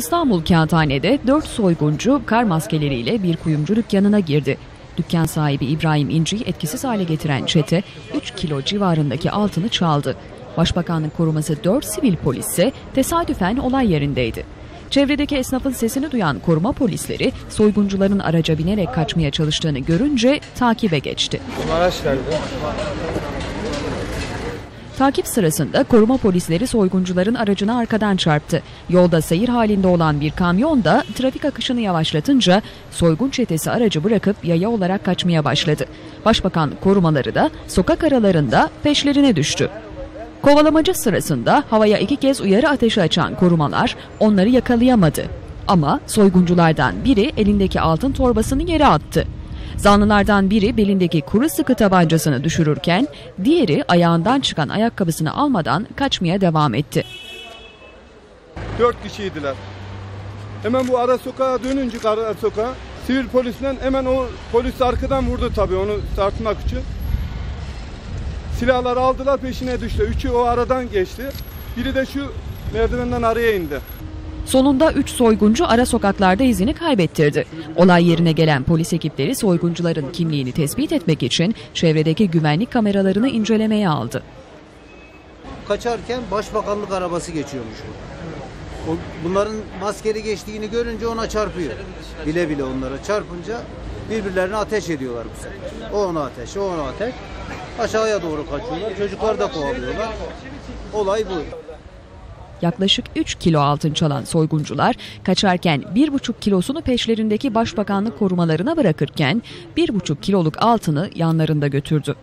İstanbul Kağıthane'de 4 soyguncu kar maskeleriyle bir kuyumcu dükkanına girdi. Dükkan sahibi İbrahim İnci'yi etkisiz hale getiren çete 3 kilo civarındaki altını çaldı. Başbakanlık koruması 4 sivil polis ise tesadüfen olay yerindeydi. Çevredeki esnafın sesini duyan koruma polisleri soyguncuların araca binerek kaçmaya çalıştığını görünce takibe geçti. Araç? Takip sırasında koruma polisleri soyguncuların aracını arkadan çarptı. Yolda seyir halinde olan bir kamyon da trafik akışını yavaşlatınca soygun çetesi aracı bırakıp yaya olarak kaçmaya başladı. Başbakan korumaları da sokak aralarında peşlerine düştü. Kovalamacı sırasında havaya iki kez uyarı ateşi açan korumalar onları yakalayamadı. Ama soygunculardan biri elindeki altın torbasını yere attı. Zanlılardan biri belindeki kuru sıkı tabancasını düşürürken diğeri ayağından çıkan ayakkabısını almadan kaçmaya devam etti. Dört kişiydiler. Hemen bu ara sokağa dönünce ara sokağa sivil polisinden hemen o polis arkadan vurdu tabii onu tartmak için. Silahları aldılar peşine düştü. Üçü o aradan geçti. Biri de şu merdivenden araya indi. Sonunda 3 soyguncu ara sokaklarda izini kaybettirdi. Olay yerine gelen polis ekipleri soyguncuların kimliğini tespit etmek için çevredeki güvenlik kameralarını incelemeye aldı. kaçarken başbakanlık arabası geçiyormuş bu. O, bunların maskeli geçtiğini görünce ona çarpıyor. Bile bile onlara çarpınca birbirlerine ateş ediyorlar bu sefer. O ona ateş, o ona ateş. Aşağıya doğru kaçıyorlar. Çocuklar da kovalıyorlar. Olay bu. Yaklaşık 3 kilo altın çalan soyguncular kaçarken 1,5 kilosunu peşlerindeki başbakanlık korumalarına bırakırken 1,5 kiloluk altını yanlarında götürdü.